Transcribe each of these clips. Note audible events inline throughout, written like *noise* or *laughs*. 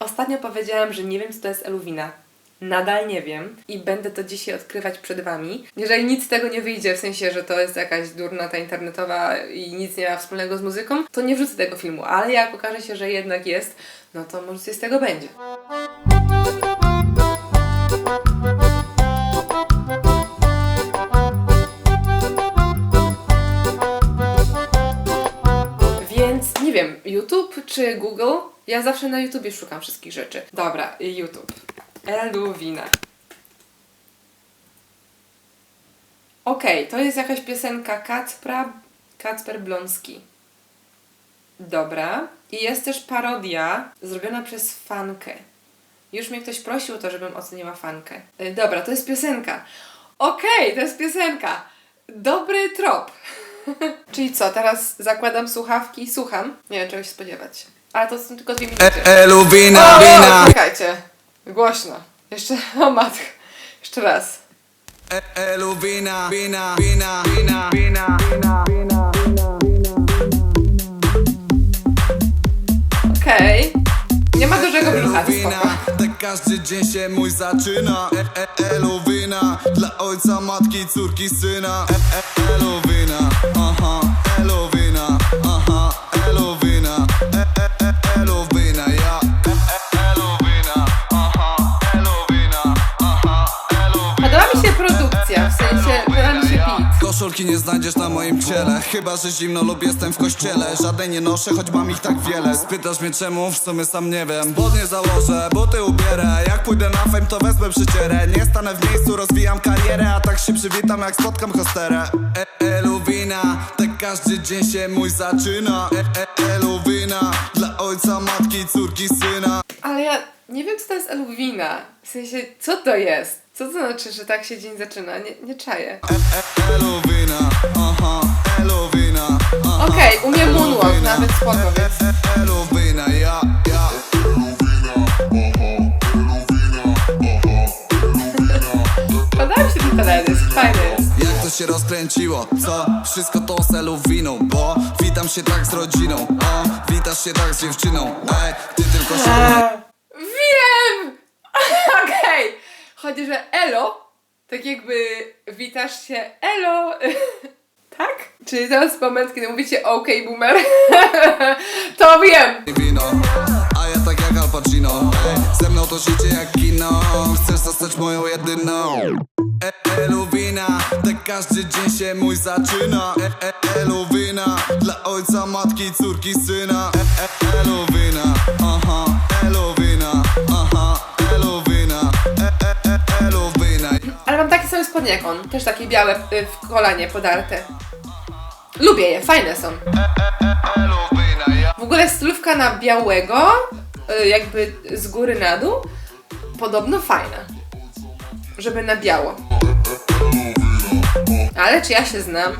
Ostatnio powiedziałam, że nie wiem, co to jest eluwina. Nadal nie wiem i będę to dzisiaj odkrywać przed Wami. Jeżeli nic z tego nie wyjdzie, w sensie, że to jest jakaś durna ta internetowa i nic nie ma wspólnego z muzyką, to nie wrzucę tego filmu, ale jak okaże się, że jednak jest, no to może coś z tego będzie. YouTube czy Google? Ja zawsze na YouTubie szukam wszystkich rzeczy. Dobra, YouTube. Eluwina. Okej, to jest jakaś piosenka Kacpra, Kacper Blonski. Dobra. I jest też parodia zrobiona przez fankę. Już mnie ktoś prosił o to, żebym oceniła fankę. Y, Dobra, to jest piosenka. Okej, to jest piosenka. Dobry trop. *laughs* *laughs* Czyli co, teraz zakładam słuchawki i słucham. Nie wiem, czego się spodziewać. Ale to są tylko dwie minuty. E, Eluwina, O, wina. czekajcie. Głośno. Jeszcze, *laughs* o matko. Jeszcze raz. E, Eluwina, wina, wina, wina, wina, wina, wina. Okej. Nie ma dużego brzucha, spoko. Każdy dzień się mój zaczyna. E, e, Eluwina, dla ojca, matki, córki, syna. E, e, Eluwina, aha, Eluwina, aha, Eluwina. E, e, e, Eluwina, ja. E, e, Eluwina, aha, Eluwina, aha, Eluwina. Podoba mi się produkcja, w sensie podoba mi się beat. Koszulki nie znajdziesz na moim ciele Chyba, że zimno lub jestem w kościele Żadnej nie noszę, choć mam ich tak wiele Spytasz mnie czemu? W sumie sam nie wiem Spodnie założę, buty pójdę na fame, to wezmę przycierę Nie stanę w miejscu, rozwijam karierę A tak się przywitam, jak spotkam hosterę e, Eluwina, tak każdy dzień się mój zaczyna e, e, Eluwina, dla ojca, matki, córki, syna Ale ja nie wiem, co to jest eluwina. W sensie, co to jest? Co to znaczy, że tak się dzień zaczyna? Nie, nie czaję. e, Eluwina, aha, Eluwina, Okej, umiem moonwalk, nawet spoko, więc... e, e, Eluwina, ja, ja fajny. Jak to się rozkręciło, co? Wszystko to selu winą Bo witam się tak z rodziną O, witasz się tak z dziewczyną Ej, ty tylko się Wiem! *laughs* Okej. Chodzi, że elo, tak jakby witasz się elo. *laughs* tak? Czyli to jest moment, kiedy mówicie OK boomer? *laughs* to wiem! wino A ja tak jak Al Pacino ze mną to życie jak kino Chcesz zostać moją jedyną e, Eluwina, tak każdy dzień się mój zaczyna e, e, Eluwina, dla ojca, matki, córki, syna e, e, Eluwina, aha, Eluwina, aha, Eluwina e, e, e, Eluwina Ale mam takie same spodnie jak on. Też takie białe y, w kolanie podarte. Lubię je, fajne są. Eluwina, ja W ogóle stylówka na białego, y, jakby z góry na dół, podobno fajna. Żeby na biało. Ale czy ja się znam?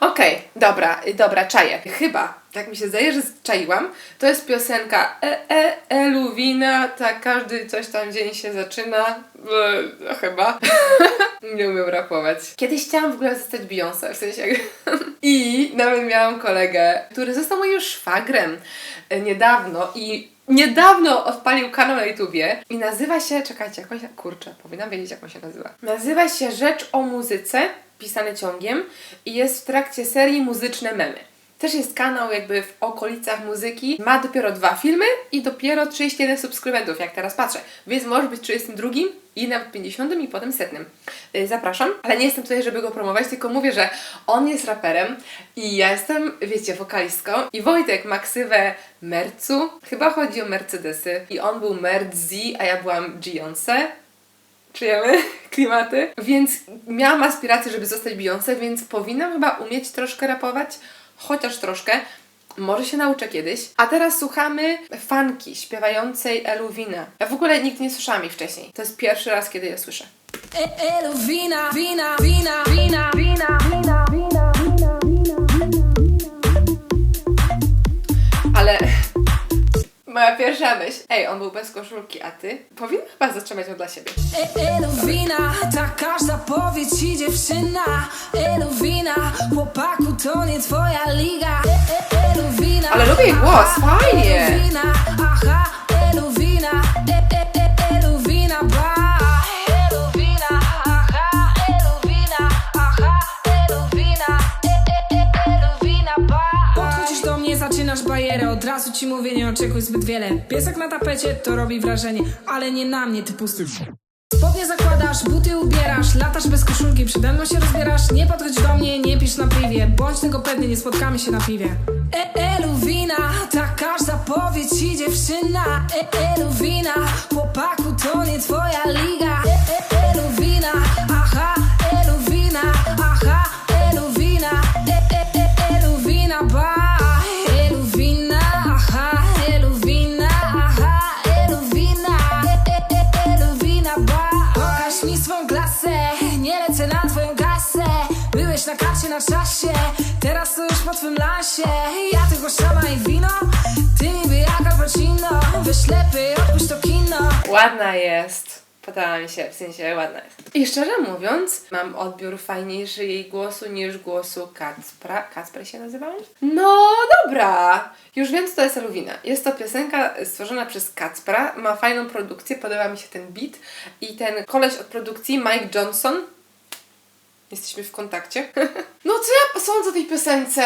Okej, dobra, y, dobra, czaję. Chyba, tak mi się zdaje, że czaiłam. To jest piosenka e, e, Eluwina, tak każdy coś tam dzień się zaczyna. E, no chyba. *laughs* Nie umiem rapować. Kiedyś chciałam w ogóle zostać Beyoncé, w sensie... *laughs* I nawet miałam kolegę, który został moim szwagrem e, niedawno i niedawno odpalił kanał na YouTubie i nazywa się, czekajcie, jak on się, kurczę, powinnam wiedzieć jak on się nazywa. Nazywa się Rzecz o muzyce, pisany ciągiem i jest w trakcie serii Muzyczne Memy. Też jest kanał jakby w okolicach muzyki. Ma dopiero dwa filmy i dopiero 31 subskrybentów, jak teraz patrzę. Więc może być 32 i nawet 50 i potem setnym. Yy, Zapraszam, ale nie jestem tutaj, żeby go promować, tylko mówię, że on jest raperem i ja jestem, wiecie, wokalistką. I Wojtek ma ksywę Mercu. Chyba chodzi o Mercedesy. I on był Merc a ja byłam Beyoncé czujemy *laughs* klimaty. Więc miałam aspiracje, żeby zostać Beyoncé, więc powinnam chyba umieć troszkę rapować, chociaż troszkę. Może się nauczę kiedyś. A teraz słuchamy fanki śpiewającej Eluwina. Ja w ogóle nigdy nie słyszałam jej wcześniej. To jest pierwszy raz, kiedy je słyszę. Elvina, Vina, Vina, Vina, Vina, Vina, Vina, Moja pierwsza myśl. Ej, on był bez koszulki, a ty? Powinna chyba zatrzymać ją dla siebie. E, ta każda ci dziewczyna chłopaku to nie twoja liga e, e, Ale lubię jej głos, fajnie. Aha, ci mówię, nie oczekuj zbyt wiele Piesek na tapecie to robi wrażenie Ale nie na mnie, ty pusty Spodnie zakładasz, buty ubierasz, latasz bez koszulki, przede mną się rozbierasz. Nie podchodź do mnie, nie pisz na privie, bądź tego pewny, nie spotkamy się na piwie. E, Eluwina, ta każda powie ci dziewczyna. E, Eluwina, chłopaku na czasie, teraz to już po twym lasie. Ja tylko szama i wino, ty niby jak Al Pacino. Weź lepiej, odpuść to kino. Ładna jest. Podoba mi się, w sensie ładna jest. I szczerze mówiąc, mam odbiór fajniejszy jej głosu niż głosu Kacpra. Kacper się nazywał? No dobra! Już wiem, co to jest Eluwina. Jest to piosenka stworzona przez Kacpra, ma fajną produkcję, podoba mi się ten beat i ten koleś od produkcji, Mike Johnson. Jesteśmy w kontakcie. *laughs* No co ja sądzę o tej piosence?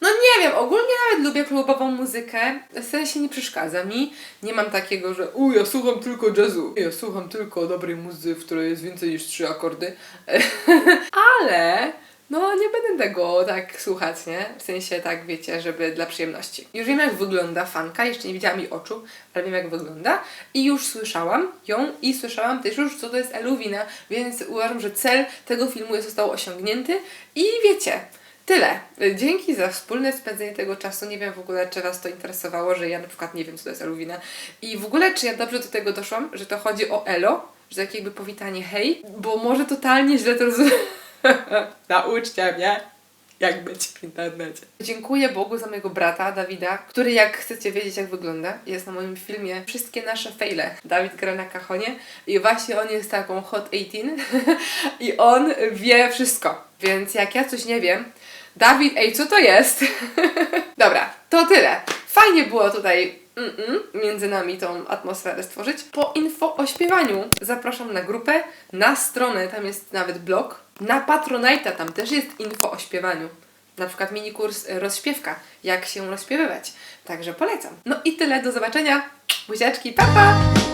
No nie wiem, ogólnie nawet lubię klubową muzykę, w sensie nie przeszkadza mi. Nie mam takiego, że u, ja słucham tylko jazzu, ja słucham tylko dobrej muzy, w której jest więcej niż trzy akordy. *laughs* Ale no nie będę tego tak słuchać, nie? W sensie tak, wiecie, żeby dla przyjemności. Już wiem jak wygląda fanka, jeszcze nie widziałam jej oczu, ale wiem jak wygląda i już słyszałam ją i słyszałam też już co to jest Eluwina, więc uważam, że cel tego filmu został osiągnięty i wiecie, Tyle. Dzięki za wspólne spędzenie tego czasu. Nie wiem w ogóle, czy Was to interesowało, że ja na przykład nie wiem, co to jest Eluwina. I w ogóle, czy ja dobrze do tego doszłam, że to chodzi o Elo, że tak jakby powitanie hej, bo może totalnie źle to rozumiem. *laughs* Nauczcie mnie, jak być w internecie. Dziękuję Bogu za mojego brata, Dawida, który jak chcecie wiedzieć, jak wygląda, jest na moim filmie Wszystkie nasze fejle. Dawid gra na kachonie i właśnie on jest taką hot 18 *laughs* i on wie wszystko. Więc jak ja coś nie wiem, Dawid, ej, co to jest? *laughs* Dobra, to tyle. Fajnie było tutaj mm-mm, między nami tą atmosferę stworzyć. Po info o śpiewaniu zapraszam na grupę, na stronę, tam jest nawet blog, na Patronite'a, tam też jest info o śpiewaniu. Na przykład mini kurs e, rozśpiewka, jak się rozśpiewywać. Także polecam. No i tyle, do zobaczenia. Buziaczki, pa pa!